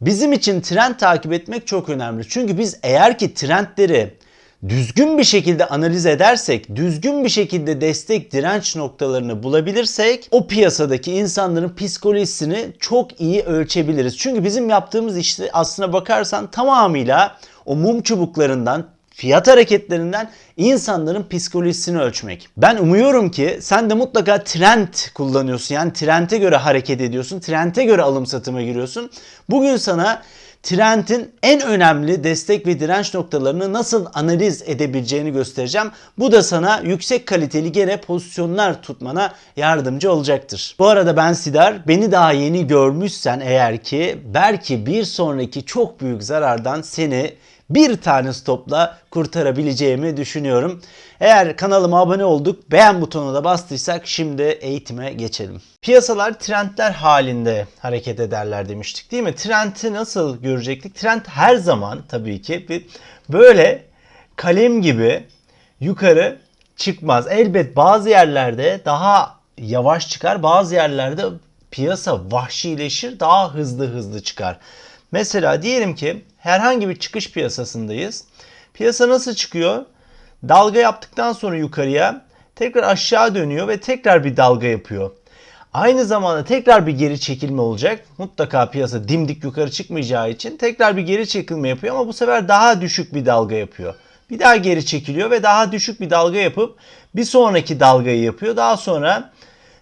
Bizim için trend takip etmek çok önemli. Çünkü biz eğer ki trendleri düzgün bir şekilde analiz edersek, düzgün bir şekilde destek direnç noktalarını bulabilirsek o piyasadaki insanların psikolojisini çok iyi ölçebiliriz. Çünkü bizim yaptığımız işte aslına bakarsan tamamıyla o mum çubuklarından fiyat hareketlerinden insanların psikolojisini ölçmek. Ben umuyorum ki sen de mutlaka trend kullanıyorsun. Yani trende göre hareket ediyorsun. Trende göre alım satıma giriyorsun. Bugün sana trendin en önemli destek ve direnç noktalarını nasıl analiz edebileceğini göstereceğim. Bu da sana yüksek kaliteli gene pozisyonlar tutmana yardımcı olacaktır. Bu arada ben Sidar. Beni daha yeni görmüşsen eğer ki belki bir sonraki çok büyük zarardan seni bir tane stopla kurtarabileceğimi düşünüyorum. Eğer kanalıma abone olduk, beğen butonuna da bastıysak şimdi eğitime geçelim. Piyasalar trendler halinde hareket ederler demiştik değil mi? Trendi nasıl görecektik? Trend her zaman tabii ki bir böyle kalem gibi yukarı çıkmaz. Elbet bazı yerlerde daha yavaş çıkar, bazı yerlerde piyasa vahşileşir, daha hızlı hızlı çıkar. Mesela diyelim ki herhangi bir çıkış piyasasındayız. Piyasa nasıl çıkıyor? Dalga yaptıktan sonra yukarıya tekrar aşağı dönüyor ve tekrar bir dalga yapıyor. Aynı zamanda tekrar bir geri çekilme olacak. Mutlaka piyasa dimdik yukarı çıkmayacağı için tekrar bir geri çekilme yapıyor ama bu sefer daha düşük bir dalga yapıyor. Bir daha geri çekiliyor ve daha düşük bir dalga yapıp bir sonraki dalgayı yapıyor. Daha sonra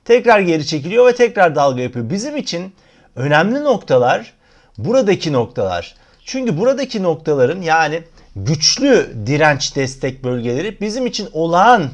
tekrar geri çekiliyor ve tekrar dalga yapıyor. Bizim için önemli noktalar buradaki noktalar. Çünkü buradaki noktaların yani güçlü direnç destek bölgeleri bizim için olağan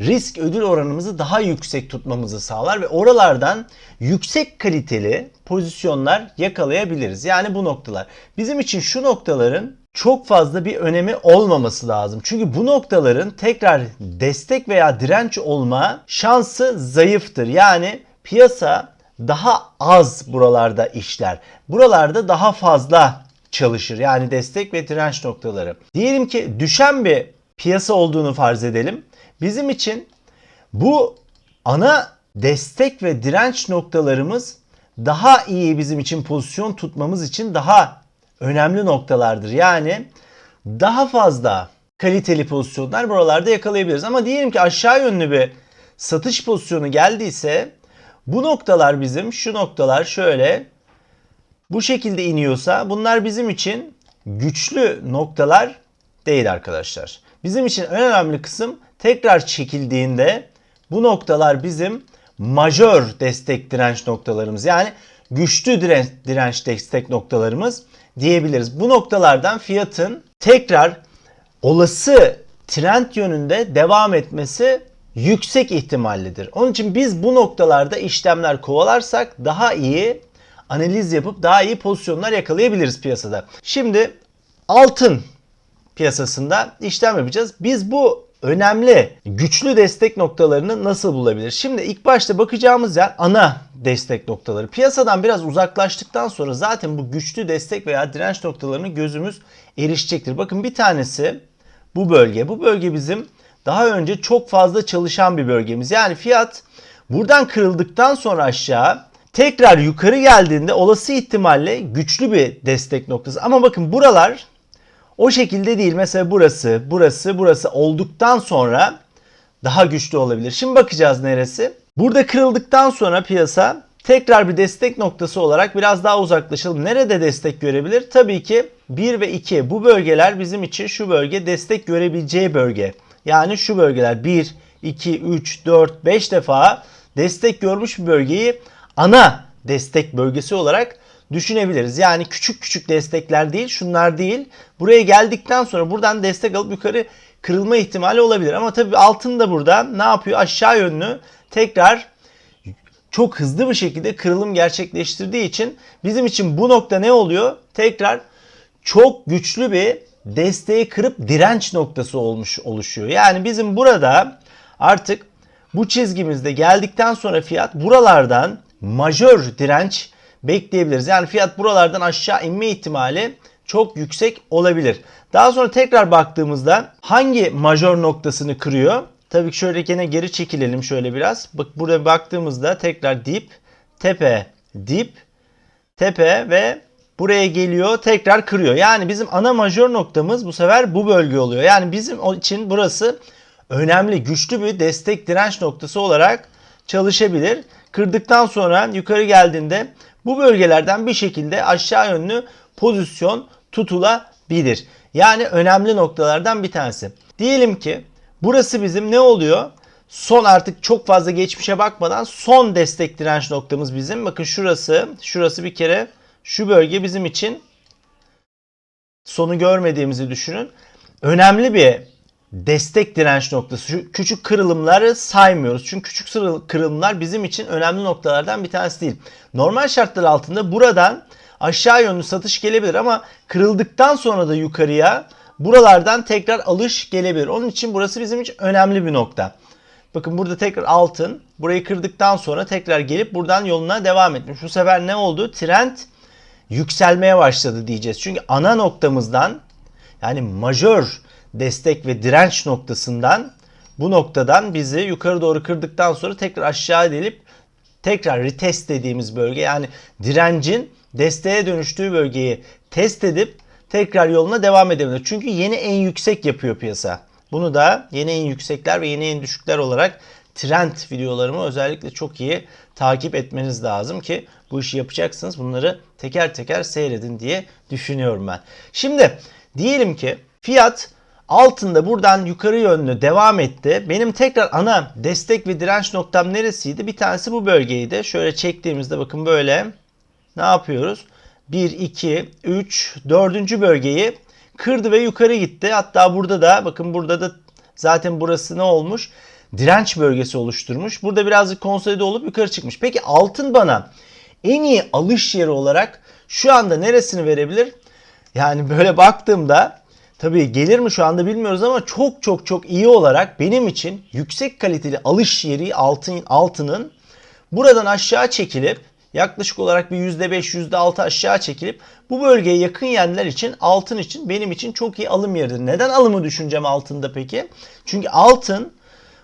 risk ödül oranımızı daha yüksek tutmamızı sağlar ve oralardan yüksek kaliteli pozisyonlar yakalayabiliriz. Yani bu noktalar. Bizim için şu noktaların çok fazla bir önemi olmaması lazım. Çünkü bu noktaların tekrar destek veya direnç olma şansı zayıftır. Yani piyasa daha az buralarda işler. Buralarda daha fazla çalışır. Yani destek ve direnç noktaları. Diyelim ki düşen bir piyasa olduğunu farz edelim. Bizim için bu ana destek ve direnç noktalarımız daha iyi bizim için pozisyon tutmamız için daha önemli noktalardır. Yani daha fazla kaliteli pozisyonlar buralarda yakalayabiliriz. Ama diyelim ki aşağı yönlü bir satış pozisyonu geldiyse bu noktalar bizim şu noktalar şöyle bu şekilde iniyorsa bunlar bizim için güçlü noktalar değil arkadaşlar. Bizim için en önemli kısım tekrar çekildiğinde bu noktalar bizim majör destek direnç noktalarımız. Yani güçlü direnç, direnç destek noktalarımız diyebiliriz. Bu noktalardan fiyatın tekrar olası trend yönünde devam etmesi yüksek ihtimallidir. Onun için biz bu noktalarda işlemler kovalarsak daha iyi analiz yapıp daha iyi pozisyonlar yakalayabiliriz piyasada. Şimdi altın piyasasında işlem yapacağız. Biz bu önemli güçlü destek noktalarını nasıl bulabiliriz? Şimdi ilk başta bakacağımız yer ana destek noktaları. Piyasadan biraz uzaklaştıktan sonra zaten bu güçlü destek veya direnç noktalarını gözümüz erişecektir. Bakın bir tanesi bu bölge. Bu bölge bizim daha önce çok fazla çalışan bir bölgemiz. Yani fiyat buradan kırıldıktan sonra aşağı tekrar yukarı geldiğinde olası ihtimalle güçlü bir destek noktası. Ama bakın buralar o şekilde değil. Mesela burası, burası, burası olduktan sonra daha güçlü olabilir. Şimdi bakacağız neresi. Burada kırıldıktan sonra piyasa tekrar bir destek noktası olarak biraz daha uzaklaşalım. Nerede destek görebilir? Tabii ki 1 ve 2. Bu bölgeler bizim için şu bölge destek görebileceği bölge. Yani şu bölgeler 1, 2, 3, 4, 5 defa destek görmüş bir bölgeyi ana destek bölgesi olarak düşünebiliriz. Yani küçük küçük destekler değil, şunlar değil. Buraya geldikten sonra buradan destek alıp yukarı kırılma ihtimali olabilir. Ama tabii altın da burada ne yapıyor? Aşağı yönlü tekrar çok hızlı bir şekilde kırılım gerçekleştirdiği için bizim için bu nokta ne oluyor? Tekrar çok güçlü bir desteği kırıp direnç noktası olmuş oluşuyor. Yani bizim burada artık bu çizgimizde geldikten sonra fiyat buralardan majör direnç bekleyebiliriz. Yani fiyat buralardan aşağı inme ihtimali çok yüksek olabilir. Daha sonra tekrar baktığımızda hangi majör noktasını kırıyor? Tabii ki şöyle gene geri çekilelim şöyle biraz. Bak burada baktığımızda tekrar dip, tepe, dip, tepe ve buraya geliyor tekrar kırıyor. Yani bizim ana majör noktamız bu sefer bu bölge oluyor. Yani bizim için burası önemli, güçlü bir destek direnç noktası olarak çalışabilir. Kırdıktan sonra yukarı geldiğinde bu bölgelerden bir şekilde aşağı yönlü pozisyon tutulabilir. Yani önemli noktalardan bir tanesi. Diyelim ki burası bizim ne oluyor? Son artık çok fazla geçmişe bakmadan son destek direnç noktamız bizim. Bakın şurası, şurası bir kere şu bölge bizim için sonu görmediğimizi düşünün. Önemli bir destek direnç noktası. Şu küçük kırılımları saymıyoruz. Çünkü küçük kırılımlar bizim için önemli noktalardan bir tanesi değil. Normal şartlar altında buradan aşağı yönlü satış gelebilir ama kırıldıktan sonra da yukarıya buralardan tekrar alış gelebilir. Onun için burası bizim için önemli bir nokta. Bakın burada tekrar altın. Burayı kırdıktan sonra tekrar gelip buradan yoluna devam etmiş. Bu sefer ne oldu? Trend yükselmeye başladı diyeceğiz. Çünkü ana noktamızdan yani majör destek ve direnç noktasından bu noktadan bizi yukarı doğru kırdıktan sonra tekrar aşağı delip tekrar retest dediğimiz bölge yani direncin desteğe dönüştüğü bölgeyi test edip tekrar yoluna devam edebilir. Çünkü yeni en yüksek yapıyor piyasa. Bunu da yeni en yüksekler ve yeni en düşükler olarak trend videolarımı özellikle çok iyi takip etmeniz lazım ki bu işi yapacaksınız. Bunları teker teker seyredin diye düşünüyorum ben. Şimdi diyelim ki fiyat altında buradan yukarı yönlü devam etti. Benim tekrar ana destek ve direnç noktam neresiydi? Bir tanesi bu bölgeydi. Şöyle çektiğimizde bakın böyle ne yapıyoruz? 1, 2, 3, 4. bölgeyi kırdı ve yukarı gitti. Hatta burada da bakın burada da zaten burası ne olmuş? Direnç bölgesi oluşturmuş. Burada birazcık konsolide olup yukarı çıkmış. Peki altın bana en iyi alış yeri olarak şu anda neresini verebilir? Yani böyle baktığımda tabii gelir mi şu anda bilmiyoruz ama çok çok çok iyi olarak benim için yüksek kaliteli alış yeri altın altının buradan aşağı çekilip yaklaşık olarak bir %5 %6 aşağı çekilip bu bölgeye yakın yerler için altın için benim için çok iyi alım yeridir. Neden alımı düşüneceğim altında peki? Çünkü altın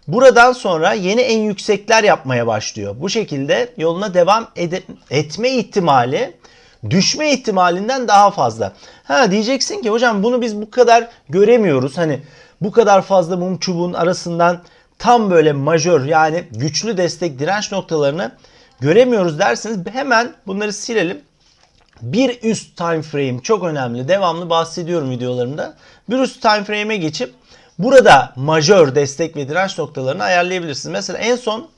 buradan sonra yeni en yüksekler yapmaya başlıyor. Bu şekilde yoluna devam etme ihtimali düşme ihtimalinden daha fazla. Ha diyeceksin ki hocam bunu biz bu kadar göremiyoruz. Hani bu kadar fazla mum çubuğun arasından tam böyle majör yani güçlü destek direnç noktalarını göremiyoruz derseniz hemen bunları silelim. Bir üst time frame çok önemli. Devamlı bahsediyorum videolarımda. Bir üst time frame'e geçip burada majör destek ve direnç noktalarını ayarlayabilirsiniz. Mesela en son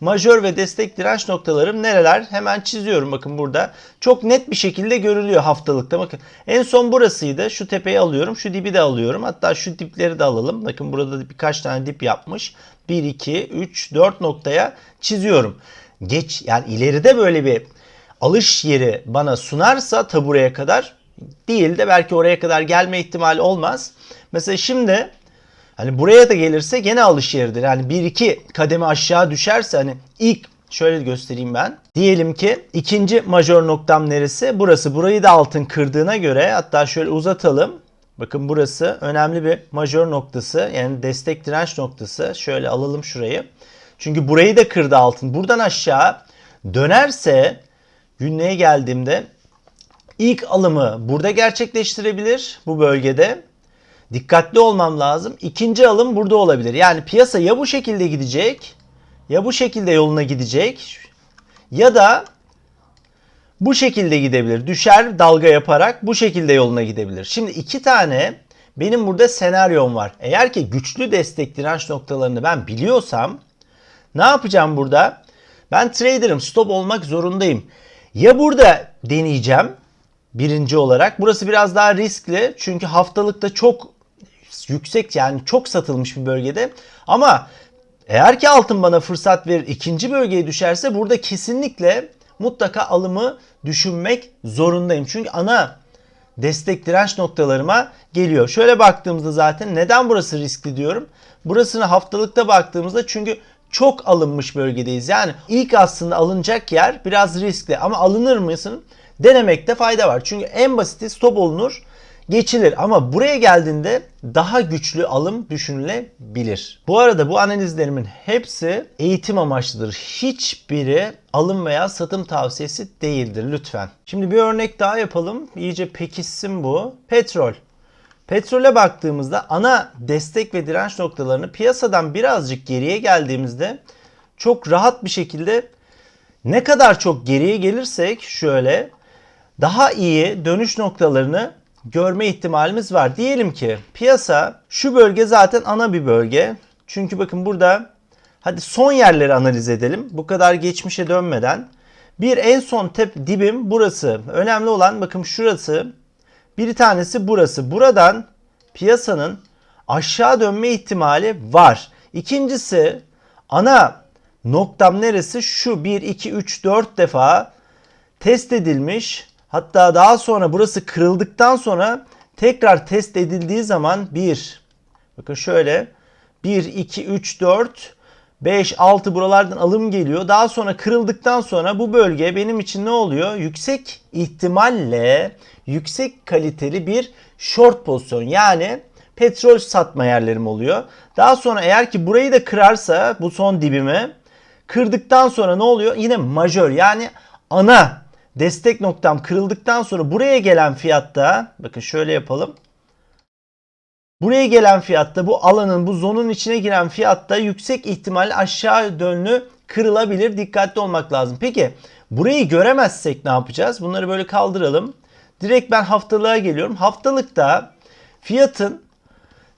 majör ve destek direnç noktalarım nereler? Hemen çiziyorum bakın burada. Çok net bir şekilde görülüyor haftalıkta. Bakın en son burasıydı. Şu tepeyi alıyorum. Şu dibi de alıyorum. Hatta şu dipleri de alalım. Bakın burada da birkaç tane dip yapmış. 1, 2, 3, 4 noktaya çiziyorum. Geç yani ileride böyle bir alış yeri bana sunarsa ta kadar değil de belki oraya kadar gelme ihtimali olmaz. Mesela şimdi Hani buraya da gelirse gene alış yeridir. Yani bir iki kademe aşağı düşerse hani ilk şöyle göstereyim ben. Diyelim ki ikinci majör noktam neresi? Burası. Burayı da altın kırdığına göre hatta şöyle uzatalım. Bakın burası önemli bir majör noktası. Yani destek direnç noktası. Şöyle alalım şurayı. Çünkü burayı da kırdı altın. Buradan aşağı dönerse günlüğe geldiğimde ilk alımı burada gerçekleştirebilir bu bölgede. Dikkatli olmam lazım. İkinci alım burada olabilir. Yani piyasa ya bu şekilde gidecek ya bu şekilde yoluna gidecek ya da bu şekilde gidebilir. Düşer dalga yaparak bu şekilde yoluna gidebilir. Şimdi iki tane benim burada senaryom var. Eğer ki güçlü destek direnç noktalarını ben biliyorsam ne yapacağım burada? Ben trader'ım stop olmak zorundayım. Ya burada deneyeceğim birinci olarak. Burası biraz daha riskli. Çünkü haftalıkta çok yüksek yani çok satılmış bir bölgede. Ama eğer ki altın bana fırsat verir ikinci bölgeye düşerse burada kesinlikle mutlaka alımı düşünmek zorundayım. Çünkü ana destek direnç noktalarıma geliyor. Şöyle baktığımızda zaten neden burası riskli diyorum. Burasını haftalıkta baktığımızda çünkü çok alınmış bölgedeyiz. Yani ilk aslında alınacak yer biraz riskli ama alınır mısın? Denemekte fayda var. Çünkü en basiti stop olunur. Geçilir. Ama buraya geldiğinde daha güçlü alım düşünülebilir. Bu arada bu analizlerimin hepsi eğitim amaçlıdır. Hiçbiri alım veya satım tavsiyesi değildir lütfen. Şimdi bir örnek daha yapalım. İyice pekişsin bu. Petrol. Petrole baktığımızda ana destek ve direnç noktalarını piyasadan birazcık geriye geldiğimizde çok rahat bir şekilde ne kadar çok geriye gelirsek şöyle daha iyi dönüş noktalarını görme ihtimalimiz var. Diyelim ki piyasa şu bölge zaten ana bir bölge. Çünkü bakın burada hadi son yerleri analiz edelim. Bu kadar geçmişe dönmeden. Bir en son tep dibim burası. Önemli olan bakın şurası. Bir tanesi burası. Buradan piyasanın aşağı dönme ihtimali var. İkincisi ana noktam neresi? Şu 1, 2, 3, 4 defa test edilmiş. Hatta daha sonra burası kırıldıktan sonra tekrar test edildiği zaman 1, bakın şöyle 1, 2, 3, 4, 5, 6 buralardan alım geliyor. Daha sonra kırıldıktan sonra bu bölge benim için ne oluyor? Yüksek ihtimalle yüksek kaliteli bir short pozisyon. Yani petrol satma yerlerim oluyor. Daha sonra eğer ki burayı da kırarsa bu son dibimi kırdıktan sonra ne oluyor? Yine majör yani ana destek noktam kırıldıktan sonra buraya gelen fiyatta bakın şöyle yapalım. Buraya gelen fiyatta bu alanın bu zonun içine giren fiyatta yüksek ihtimal aşağı dönlü kırılabilir. Dikkatli olmak lazım. Peki burayı göremezsek ne yapacağız? Bunları böyle kaldıralım. Direkt ben haftalığa geliyorum. Haftalıkta fiyatın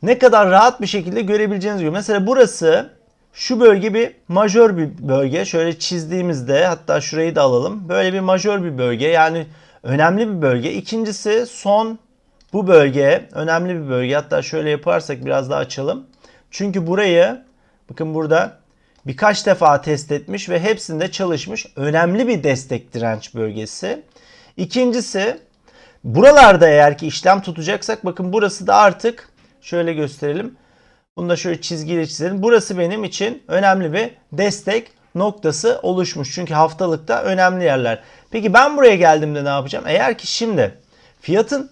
ne kadar rahat bir şekilde görebileceğiniz gibi. Mesela burası şu bölge bir majör bir bölge. Şöyle çizdiğimizde hatta şurayı da alalım. Böyle bir majör bir bölge. Yani önemli bir bölge. İkincisi son bu bölge önemli bir bölge. Hatta şöyle yaparsak biraz daha açalım. Çünkü burayı bakın burada birkaç defa test etmiş ve hepsinde çalışmış. Önemli bir destek direnç bölgesi. İkincisi buralarda eğer ki işlem tutacaksak bakın burası da artık şöyle gösterelim. Bunu da şöyle çizgiyle çizelim. Burası benim için önemli bir destek noktası oluşmuş. Çünkü haftalıkta önemli yerler. Peki ben buraya geldiğimde ne yapacağım? Eğer ki şimdi fiyatın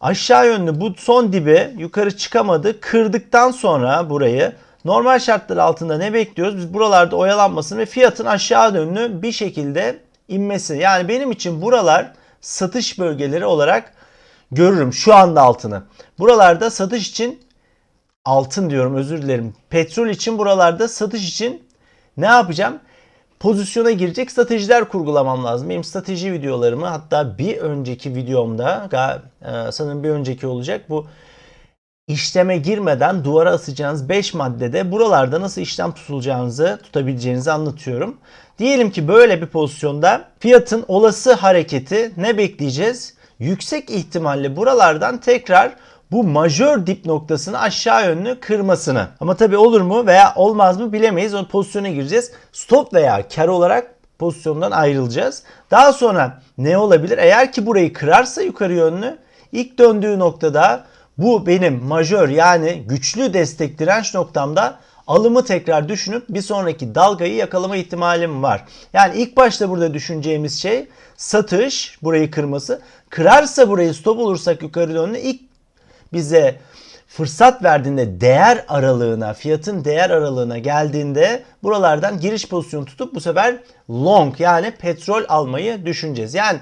aşağı yönlü bu son dibi yukarı çıkamadı. Kırdıktan sonra burayı normal şartlar altında ne bekliyoruz? Biz buralarda oyalanmasın ve fiyatın aşağı yönlü bir şekilde inmesi. Yani benim için buralar satış bölgeleri olarak görürüm şu anda altını. Buralarda satış için altın diyorum özür dilerim. Petrol için buralarda satış için ne yapacağım? Pozisyona girecek stratejiler kurgulamam lazım. Benim strateji videolarımı hatta bir önceki videomda e, sanırım bir önceki olacak bu işleme girmeden duvara asacağınız 5 maddede buralarda nasıl işlem tutulacağınızı tutabileceğinizi anlatıyorum. Diyelim ki böyle bir pozisyonda fiyatın olası hareketi ne bekleyeceğiz? Yüksek ihtimalle buralardan tekrar bu majör dip noktasını aşağı yönlü kırmasını. Ama tabi olur mu veya olmaz mı bilemeyiz. O pozisyona gireceğiz. Stop veya kar olarak pozisyondan ayrılacağız. Daha sonra ne olabilir? Eğer ki burayı kırarsa yukarı yönlü ilk döndüğü noktada bu benim majör yani güçlü destek direnç noktamda alımı tekrar düşünüp bir sonraki dalgayı yakalama ihtimalim var. Yani ilk başta burada düşüneceğimiz şey satış burayı kırması. Kırarsa burayı stop olursak yukarı yönlü ilk bize fırsat verdiğinde değer aralığına, fiyatın değer aralığına geldiğinde buralardan giriş pozisyonu tutup bu sefer long yani petrol almayı düşüneceğiz. Yani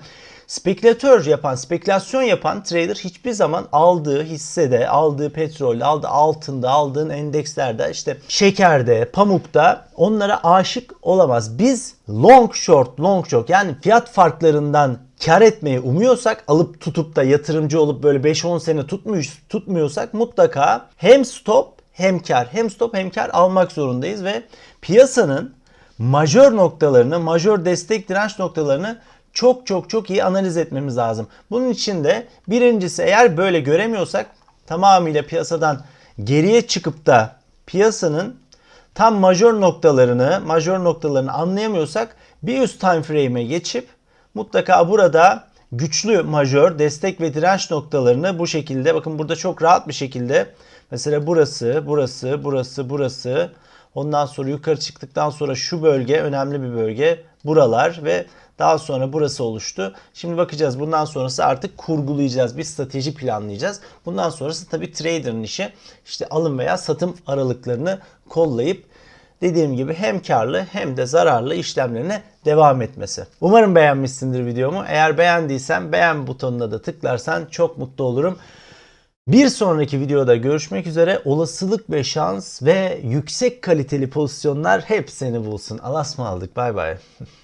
spekülatör yapan, spekülasyon yapan trader hiçbir zaman aldığı hissede, aldığı petrolde, aldığı altında, aldığın endekslerde, işte şekerde, pamukta onlara aşık olamaz. Biz long short, long short yani fiyat farklarından kar etmeyi umuyorsak alıp tutup da yatırımcı olup böyle 5-10 sene tutmuş, tutmuyorsak mutlaka hem stop hem kar hem stop hem kar almak zorundayız ve piyasanın majör noktalarını, majör destek direnç noktalarını çok çok çok iyi analiz etmemiz lazım. Bunun için de birincisi eğer böyle göremiyorsak tamamıyla piyasadan geriye çıkıp da piyasanın tam majör noktalarını, majör noktalarını anlayamıyorsak bir üst time frame'e geçip mutlaka burada güçlü majör destek ve direnç noktalarını bu şekilde bakın burada çok rahat bir şekilde mesela burası, burası, burası, burası ondan sonra yukarı çıktıktan sonra şu bölge önemli bir bölge buralar ve Daha sonra burası oluştu. Şimdi bakacağız bundan sonrası artık kurgulayacağız. Bir strateji planlayacağız. Bundan sonrası tabii trader'ın işi. İşte alım veya satım aralıklarını kollayıp dediğim gibi hem karlı hem de zararlı işlemlerine devam etmesi. Umarım beğenmişsindir videomu. Eğer beğendiysen beğen butonuna da tıklarsan çok mutlu olurum. Bir sonraki videoda görüşmek üzere. Olasılık ve şans ve yüksek kaliteli pozisyonlar hep seni bulsun. Alas mı aldık? Bay bay.